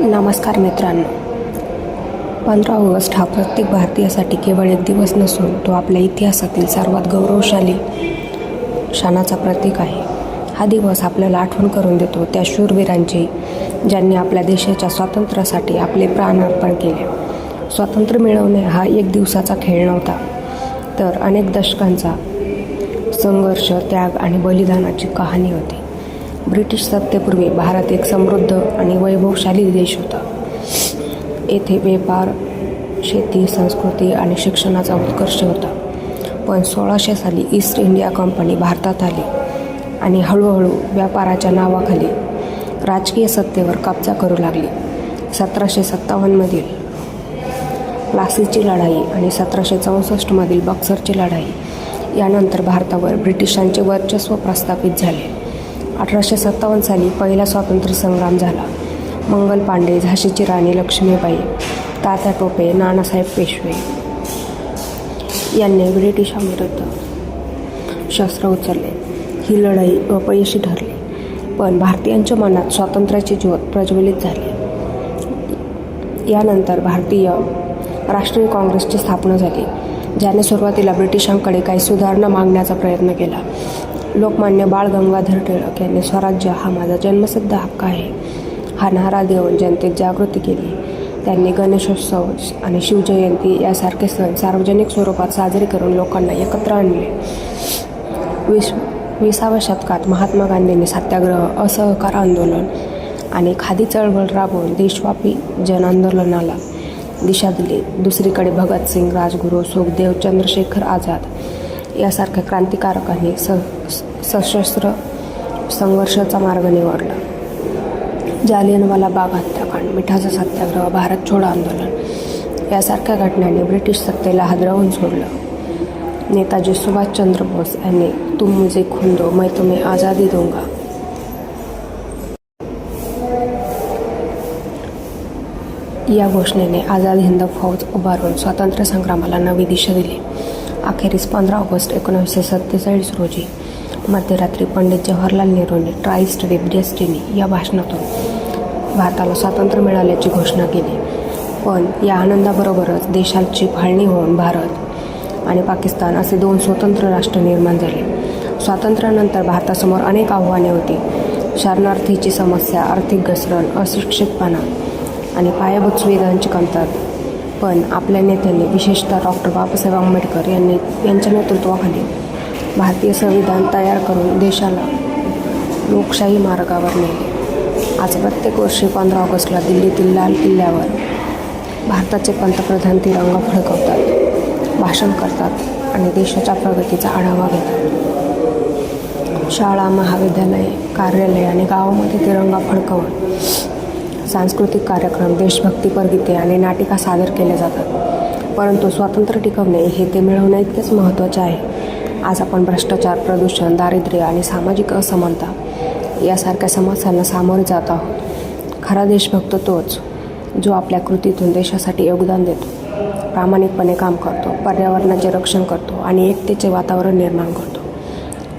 नमस्कार मित्रांनो. पंधरा ऑगस्ट हा प्रत्येक भारतीयासाठी केवळ एक दिवस नसून तो आपल्या इतिहासातील सर्वात गौरवशाली क्षणाचा प्रतीक आहे. हा दिवस आपल्याला आठवण करून देतो त्या शूरवीरांची ज्यांनी आपल्या देशाच्या स्वातंत्र्यासाठी आपले प्राण अर्पण केले. स्वातंत्र्य मिळवणे हा एक दिवसाचा खेळ नव्हता तर अनेक दशकांचा संघर्ष त्याग आणि बलिदानाची कहाणी होती. ब्रिटिश सत्तेपूर्वी भारत एक समृद्ध आणि वैभवशाली देश होता. येथे व्यापार शेती संस्कृती आणि शिक्षणाचा उत्कर्ष होता. पण सोळाशे साली ईस्ट इंडिया कंपनी भारतात आली आणि हळूहळू व्यापाराच्या नावाखाली राजकीय सत्तेवर कब्जा करू लागली. सतराशे सत्तावन्नमधील प्लासीची लढाई आणि सतराशे चौसष्टमधील बक्सरची लढाई यानंतर भारतावर ब्रिटिशांचे वर्चस्व प्रस्थापित झाले. अठराशे सत्तावन्न साली पहिला स्वातंत्र्य संग्राम झाला. मंगल पांडे झाशीची राणी लक्ष्मीबाई तात्या टोपे नानासाहेब पेशवे यांनी ब्रिटिशांविरुद्ध शस्त्र उचलले. ही लढाई अपयशी ठरली पण भारतीयांच्या मनात स्वातंत्र्याची ज्योत प्रज्वलित झाली. यानंतर भारतीय राष्ट्रीय काँग्रेसची स्थापना झाली ज्याने सुरुवातीला ब्रिटिशांकडे काही सुधारणा मागण्याचा प्रयत्न केला. लोकमान्य बाळ गंगाधर टिळक यांनी स्वराज्य हा माझा जन्मसिद्ध हक्क आहे. हा नारा देऊन जनतेत जागृती केली. त्यांनी गणेशोत्सव आणि शिवजयंती यासारखे सण सार्वजनिक स्वरूपात साजरे करून लोकांना एकत्र आणले. वीस विसाव्या शतकात महात्मा गांधींनी सत्याग्रह असहकार आंदोलन आणि खादी चळवळ राबवून देशव्यापी जनआंदोलनाला दिशा दिली. दुसरीकडे भगतसिंग राजगुरू सुखदेव चंद्रशेखर आझाद यासारख्या क्रांतिकारकांनी स सशस्त्र संघर्षाचा मार्ग निवडला. जालियनवाला बाग हत्याकांड मिठाचा सत्याग्रह भारत छोडो आंदोलन यासारख्या घटनांनी ब्रिटिश सत्तेला हादरवून सोडलं. नेताजी सुभाषचंद्र बोस यांनी तुम मुझे खून दो मैं तुम्हें आझादी दूंगा. या घोषणेने आझाद हिंद फौज उभारून स्वातंत्र्य संग्रामाला नवी दिशा दिली. अखेरीस पंधरा ऑगस्ट एकोणीसशे सत्तेचाळीस रोजी मध्यरात्री पंडित जवाहरलाल नेहरूंनी ट्राईस्ट स्टडी डेस्टिनी या भाषणातून भारताला स्वातंत्र्य मिळाल्याची घोषणा केली. पण या आनंदाबरोबरच देशाची फाळणी होऊन भारत आणि पाकिस्तान असे दोन स्वतंत्र राष्ट्र निर्माण झाले. स्वातंत्र्यानंतर भारतासमोर अनेक आव्हाने होती. शरणार्थीची समस्या आर्थिक घसरण अशिक्षितपणा आणि पायाभूत सुविधांची कमतरता पण आपल्या नेत्यांनी विशेषतः डॉक्टर बाबासाहेब आंबेडकर यांनी यांच्या नेतृत्वाखाली भारतीय संविधान तयार करून देशाला लोकशाही मार्गावर नेले. आज प्रत्येक वर्षी पंधरा ऑगस्टला दिल्लीतील लाल किल्ल्यावर भारताचे पंतप्रधान तिरंगा फडकवतात भाषण करतात आणि देशाच्या प्रगतीचा आढावा घेतात. शाळा महाविद्यालये कार्यालय आणि गावामध्ये तिरंगा फडकवून सांस्कृतिक कार्यक्रम देशभक्तीपर गीते आणि नाटिका सादर केल्या जातात. परंतु स्वातंत्र्य टिकवणे हे ते मिळवणे इतकेच महत्त्वाचे आहे. आज आपण भ्रष्टाचार प्रदूषण दारिद्र्य आणि सामाजिक असमानता यासारख्या समस्यांना सामोरे जात आहोत. खरा देशभक्त तोच जो आपल्या कृतीतून देशासाठी योगदान देतो. प्रामाणिकपणे काम करतो पर्यावरणाचे रक्षण करतो आणि एकतेचे वातावरण निर्माण करतो.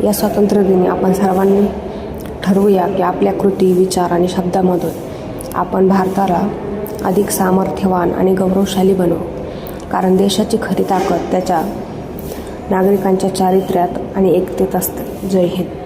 या स्वातंत्र्यदिनी आपण सर्वांनी ठरवूया की आपल्या कृती विचार आणि शब्दामधून आपण भारताला अधिक सामर्थ्यवान आणि गौरवशाली बनवू कारण देशाची खरी ताकद त्याच्या नागरिकांच्या चारित्र्यात आणि एकतेत असते. जय हिंद.